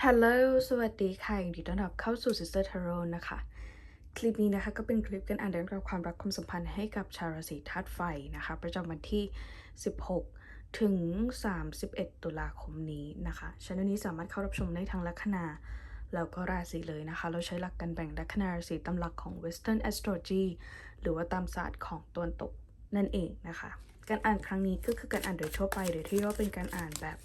ฮัลโหล สวัสดีค่ะยินดีต้อนรับเข้าสู่ Sister Tarot นะคะ คลิปนี้นะคะก็เป็นคลิปการอ่านเรื่องราวความรักความสัมพันธ์ให้กับชาวราศีธาตุไฟนะคะ ประจำวันที่ 16 ถึง 31 ตุลาคมนี้นะคะช anel นี้สามารถเข้ารับชมได้ทั้งลัคนา แล้วก็ราศีเลยนะคะ เราใช้หลักการแบ่งลัคนาราศีตามหลักของ Western Astrology หรือว่าตามศาสตร์ของตะวันตกนั่นเองนะคะ การอ่านครั้งนี้ก็คือการอ่านโดยทั่วไปหรือที่เรียกว่าเป็นการอ่านแบบ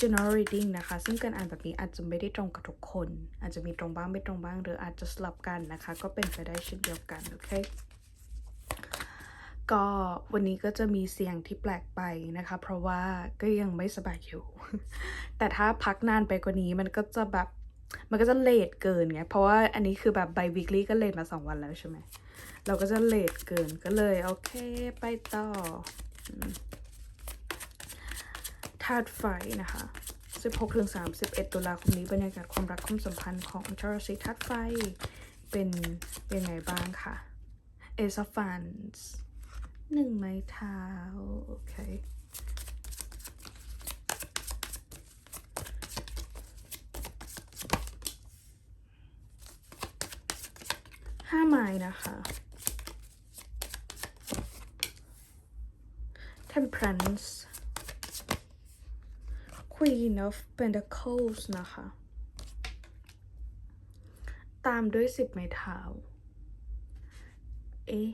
general reading นะคะ ซึ่งการอ่านแบบนี้อาจจะไม่ได้ตรงกับทุกคน อาจจะมีตรงบ้างไม่ตรงบ้าง หรืออาจจะสลับกันนะคะ ก็เป็นไปได้เช่นเดียวกัน โอเค ก็วันนี้ก็จะมีเสียงที่แปลกไปนะคะ เพราะว่าก็ยังไม่สบายอยู่ แต่ถ้าพักนานไปกว่านี้มันก็จะแบบมันก็จะเลทเกินไง เพราะว่าอันนี้คือแบบ by weekly ก็เลทมาสองวันแล้วใช่ไหม เราก็จะเลทเกินก็เลย โอเค ไปต่ออืมธาตุไฟนะคะ 16ถึง31 ตุลาคมนี้บรรยากาศความรักความสัมพันธ์ของชาวราศีธาตุไฟ เป็นยังไงบ้างค่ะ Ace of Wands หนึ่งไม้เท้า โอเค ห้าไม้นะคะ Temperance Queen of Pentacles นะคะ ตามด้วยสิบไม้เท้า เอ๊ะ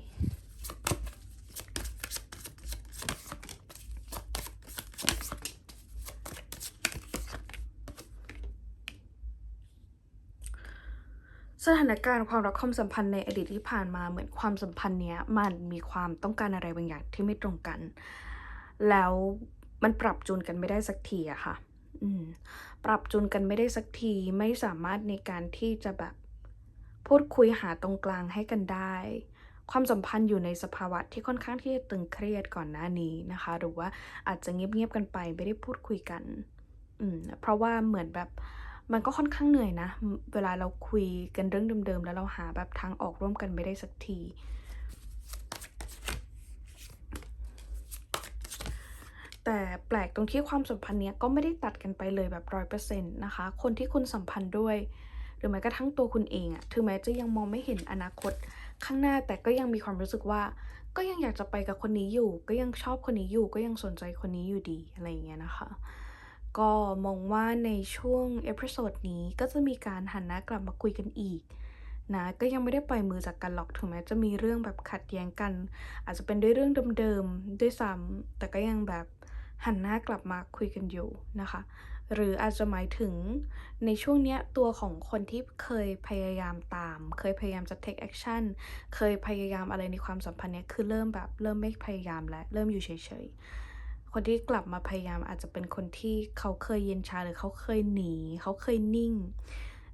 สถานการณ์ความรักความสัมพันธ์ในอดีตที่ผ่านมาเหมือนความสัมพันธ์เนี้ยมันมีความต้องการอะไรบางอย่างที่ไม่ตรงกัน แล้ว มันปรับจูนกันไม่ได้สักทีอะค่ะ อืม ปรับจูนกันไม่ได้สักทีไม่สามารถในการที่จะแบบพูดคุยหาตรงกลางให้กันได้ ความสัมพันธ์อยู่ในสภาวะที่ค่อนข้างที่จะตึงเครียดก่อนหน้านี้นะคะ หรือว่าอาจจะเงียบๆกันไปไม่ได้พูดคุยกัน อืม เพราะว่าเหมือนแบบมันก็ค่อนข้างเหนื่อยนะ เวลาเราคุยกันเรื่องเดิมๆ แล้วเราหาแบบทางออกร่วมกันไม่ได้สักที แต่แปลกตรงที่ความสัมพันธ์เนี้ยก็ไม่ได้ตัดกันไปเลยแบบร้อยเปอร์เซ็นต์นะคะ คนที่คุณสัมพันธ์ด้วย หรือแม้กระทั่งตัวคุณเองอะถึงแม้จะยังมองไม่เห็นอนาคต ข้างหน้าแต่ก็ยังมีความรู้สึกว่า ก็ยังอยากจะไปกับคนนี้อยู่ ก็ยังชอบคนนี้อยู่ ก็ยังสนใจคนนี้อยู่ดีอะไรอย่างเงี้ยนะคะ ก็มองว่าในช่วงเอพิโซดนี้ก็จะมีการหันหน้ากลับมาคุยกันอีกนะก็ยังไม่ได้ปล่อยมือจากกันหรอกถึงแม้จะมีเรื่องแบบขัดแย้งกัน อาจจะเป็นด้วยเรื่องเดิมๆด้วยซ้ำแต่ก็ยังแบบ หันหน้ากลับมาคุยกันอยู่นะคะ หรืออาจจะหมายถึงในช่วงเนี้ยตัวของคนที่เคยพยายามตาม เคยพยายามจะ take action เคยพยายามอะไรในความสัมพันธ์เนี้ยคือเริ่มแบบเริ่มไม่พยายามแล้วเริ่มอยู่เฉยๆ คนที่กลับมาพยายามอาจจะเป็นคนที่เขาเคยเย็นชาหรือเขาเคยหนี เขาเคยนิ่ง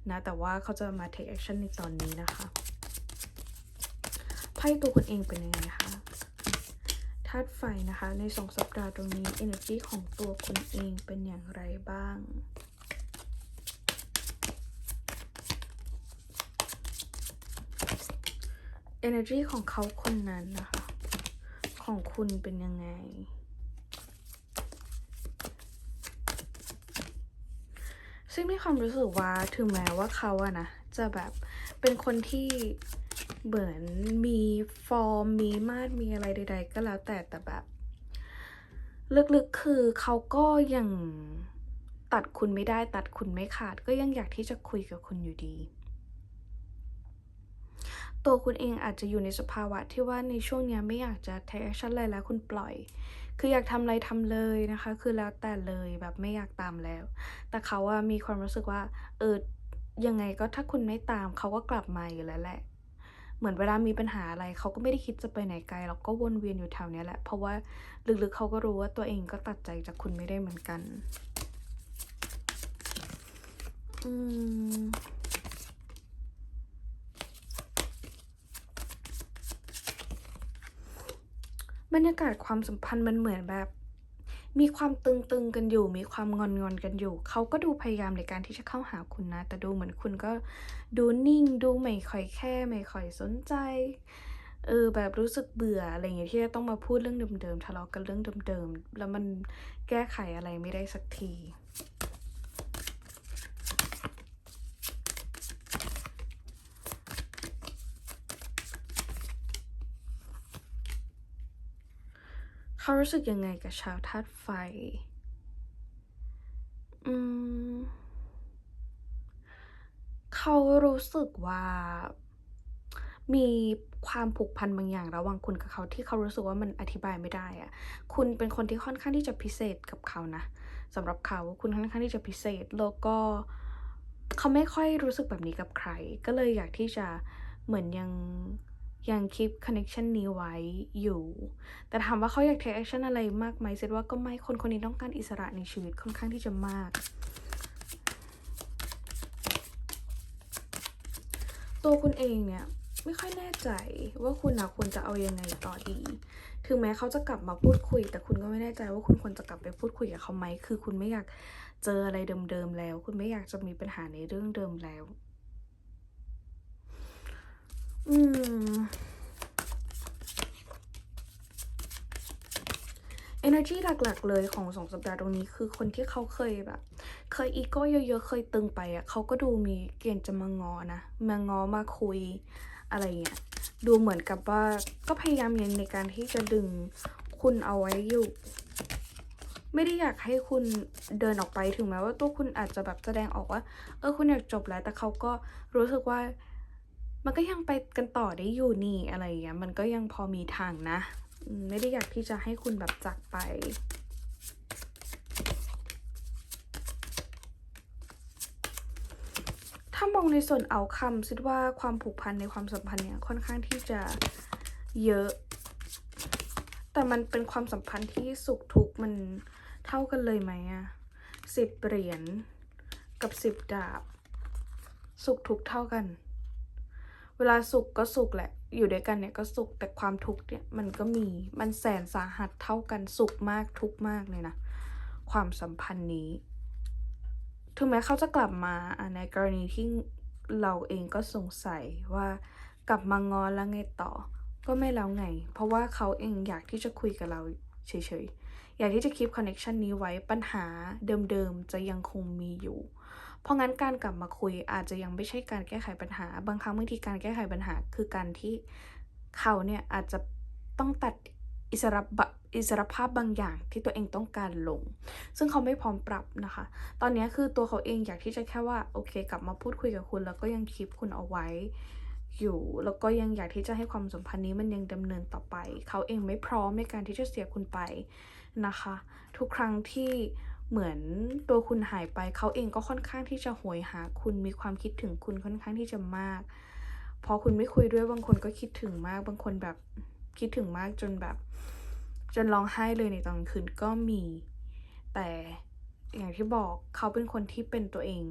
นะแต่ว่าเขาจะมา take action ในตอนนี้นะคะไพ่ตัวคุณเองเป็นยังไงคะาตุไฟนะคะ ในสองสัปดาห์ตรงนี้ energy ของตัวคุณเองเป็นอย่างไรบ้าง energy ของเขาคนนั้นนะคะ ของคุณเป็นยังไง ซึ่งมีความรู้สึกว่าถึงแม้ว่าเขาอะนะ จะแบบเป็นคนที่ เหมือนมีฟอร์มมีมาดมีอะไรใด ๆ ก็แล้วแต่แต่แบบลึกๆคือเขาก็ยังตัดคุณไม่ได้ตัดคุณไม่ขาด ก็ยังอยากที่จะคุยกับคุณอยู่ดี ตัวคุณเองอาจจะอยู่ในสภาวะที่ว่าในช่วงเนี้ยไม่อยากจะ take action อะไรแล้วคุณปล่อย คืออยากทำอะไรทำเลยนะคะ คือแล้วแต่เลยแบบไม่อยากตามแล้ว แต่เขาอะมีความรู้สึกว่าเออยังไงก็ถ้าคุณไม่ตามเขาก็กลับมาอยู่แล้วแหละ เหมือนเวลามีปัญหาอะไรเขาก็ไม่ได้คิดจะไปไหนไกลหรอกก็วนเวียนอยู่แถวนี้แหละ เพราะว่าลึกๆเขาก็รู้ว่าตัวเองก็ตัดใจจากคุณไม่ได้เหมือนกัน อืมบรรยากาศความสัมพันธ์มันเหมือนแบบ มีความตึงๆกันอยู่ มีความงอนๆกันอยู่ เขาก็ดูพยายามในการที่จะเข้าหาคุณนะ แต่ดูเหมือนคุณก็ ดูนิ่งดูไม่ค่อยแค่ไม่ค่อยสนใจ เออแบบรู้สึกเบื่ออะไรอย่างเงี้ยที่จะต้องมาพูดเรื่องเดิมๆทะเลาะกันเรื่องเดิมๆแล้วมันแก้ไขอะไรไม่ได้สักทีเขารู้สึกยังไงกับชาวธาตุไฟ อืม เขารู้สึกว่ามีความผูกพันบางอย่างระหว่างคุณกับเขาที่เขารู้สึกว่ามันอธิบายไม่ได้อะคุณเป็นคนที่ค่อนข้างที่จะพิเศษกับเขานะสำหรับเขาคุณค่อนข้างที่จะพิเศษแล้วก็เขาไม่ค่อยรู้สึกแบบนี้กับใคร ก็เลยอยากที่จะเหมือนยังยัง keep connection นี้ไว้อยู่ แต่ถามว่าเขาอยาก take action อะไรมากไหมเซตว่าก็ไม่คนคนนี้ต้องการอิสระในชีวิตค่อนข้างที่จะมาก ตัวคุณเองเนี่ยไม่ค่อยแน่ใจว่าคุณนะควรจะเอาอยังไงต่อดี ถึงแม้เขาจะกลับมาพูดคุย แต่คุณก็ไม่แน่ใจว่าคุณควรจะกลับไปพูดคุยกับเขาไหม คือคุณไม่อยากเจออะไรเดิมๆแล้ว คุณไม่อยากจะมีปัญหาในเรื่องเดิมแล้ว อืม energy หลักๆเลยของ2สัปดาห์ตรงนี้คือคนที่เขาเคยแบบ เคยอีโกเยอะๆ เคยตึงไปอะเขาก็ดูมีเกณฑ์จะมางอนะ มางอมาคุยอะไรเงี้ย ดูเหมือนกับว่าก็พยายามในในการที่จะดึงคุณเอาไว้อยู่ ไม่ได้อยากให้คุณเดินออกไปถึงแม้ว่าตัวคุณอาจจะแบบแสดงออกว่า เออคุณอยากจบแล้ว แต่เขาก็รู้สึกว่า มันก็ยังไปกันต่อได้อยู่นี่อะไรอย่างเงี้ย มันก็ยังพอมีทางนะ ไม่ได้อยากที่จะให้คุณแบบจากไป ถ้ามองในส่วน outcome คิดว่าความผูกพันในความสัมพันธ์เนี่ยค่อนข้างที่จะเยอะ แต่มันเป็นความสัมพันธ์ที่สุขทุกข์มันเท่ากันเลยไหมอะ10เหรียญกับ10ดาบ สุขทุกข์เท่ากัน เวลาสุขก็สุขแหละ อยู่ด้วยกันเนี่ยก็สุขแต่ความทุกข์เนี่ยมันก็มีมันแสนสาหัสเท่ากันสุขมากทุกข์มากเลยนะ ความสัมพันธ์นี้ ถึงแม้เขาจะกลับมาในกรณีที่เราเองก็สงสัยว่ากลับมาง้อแล้วไงต่อ ก็ไม่แล้วไง เพราะว่าเขาเองอยากที่จะคุยกับเราเฉยๆ อยากที่จะ keep connection นี้ไว้ปัญหาเดิมๆ จะยังคงมีอยู่ เพราะงั้นการกลับมาคุยอาจจะยังไม่ใช่การแก้ไขปัญหา บางครั้งบางทีการแก้ไขปัญหาคือการที่เขาเนี่ยอาจจะต้องตัด อิสระอิสรภาพบางอย่างที่ตัวเองต้องการลง ซึ่งเขาไม่พร้อมปรับนะคะ ตอนนี้คือตัวเขาเองอยากที่จะแค่ว่าโอเค กลับมาพูดคุยกับคุณ แล้วก็ยัง keep คุณเอาไว้อยู่ แล้วก็ยังอยากที่จะให้ความสัมพันธ์นี้มันยังดำเนินต่อไป เขาเองไม่พร้อมในการที่จะเสียคุณไปนะคะ ทุกครั้งที่เหมือนตัวคุณหายไป เขาเองก็ค่อนข้างที่จะโหยหาคุณมีความคิดถึงคุณค่อนข้างที่จะมากพอคุณไม่คุยด้วยบางคนก็คิดถึงมากบางคนแบบ คิดถึงมากจนแบบ จนร้องไห้เลยในตอนคืนก็มี แต่อย่างที่บอกเขาเป็นคนที่เป็นตัวเอง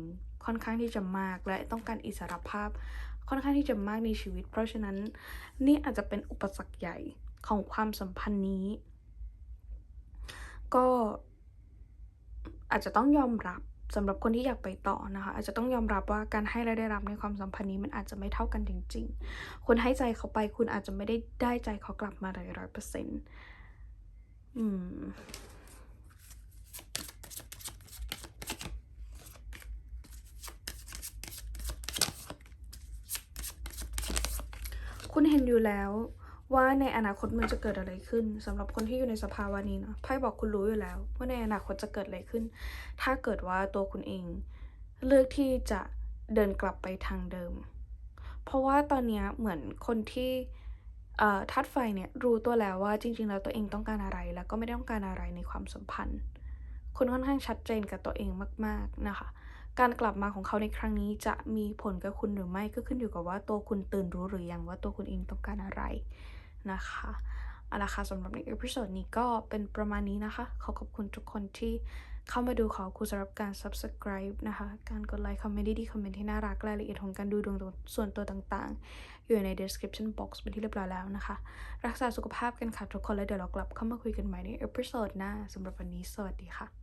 ค่อนข้างที่จะมากและต้องการอิสรภาพค่อนข้างที่จะมากในชีวิต เพราะฉะนั้นนี่อาจจะเป็นอุปสรรคใหญ่ของความสัมพันธ์นี้ ก็อาจจะต้องยอมรับ สำหรับคนที่อยากไปต่อนะคะ อาจจะต้องยอมรับว่าการให้และได้รับในความสัมพันธ์นี้มันอาจจะไม่เท่ากันจริง ๆคุณให้ใจเขาไปคุณอาจจะไม่ได้ได้ใจเขากลับมาเลย100%อืมคุณเห็นอยู่แล้ว ว่าในอนาคตมันจะเกิดอะไรขึ้นสำหรับคนที่อยู่ในสภาวะนี้เนาะไพ่บอกคุณรู้อยู่แล้ว ว่าในอนาคตจะเกิดอะไรขึ้น ถ้าเกิดว่าตัวคุณเอง เลือกที่จะเดินกลับไปทางเดิม เพราะว่าตอนนี้เหมือนคนที่เอ่อธาตุไฟเนี่ยรู้ตัวแล้วว่าจริง ๆ แล้วตัวเองต้องการอะไร แล้วก็ไม่ได้ต้องการอะไรในความสัมพันธ์ คุณค่อนข้างชัดเจนกับตัวเองมาก ๆ นะคะ การกลับมาของเขาในครั้งนี้จะมีผลกับคุณหรือไม่ก็ขึ้นอยู่กับว่าตัวคุณตื่นรู้หรือยังว่าตัวคุณเองต้องการอะไร นะคะเอาละค่ะสำหรับในเอพิโซดนี้ก็เป็นประมาณนี้นะคะ ขอขอบคุณทุกคนที่เข้ามาดูขอบคุณสำหรับการ subscribe นะคะ การกดไลค์คอมเมนต์ดีๆคอมเมนต์ที่น่ารักรายละเอียดของการดูดวงส่วนตัวต่างๆ อยู่ใน description box เป็นที่เรียบร้อยแล้วนะคะ รักษาสุขภาพกันค่ะทุกคนแล้วเดี๋ยวเรากลับเข้ามาคุยกันใหม่ในเอพิโซดหน้าสำหรับวันนี้สวัสดีค่ะ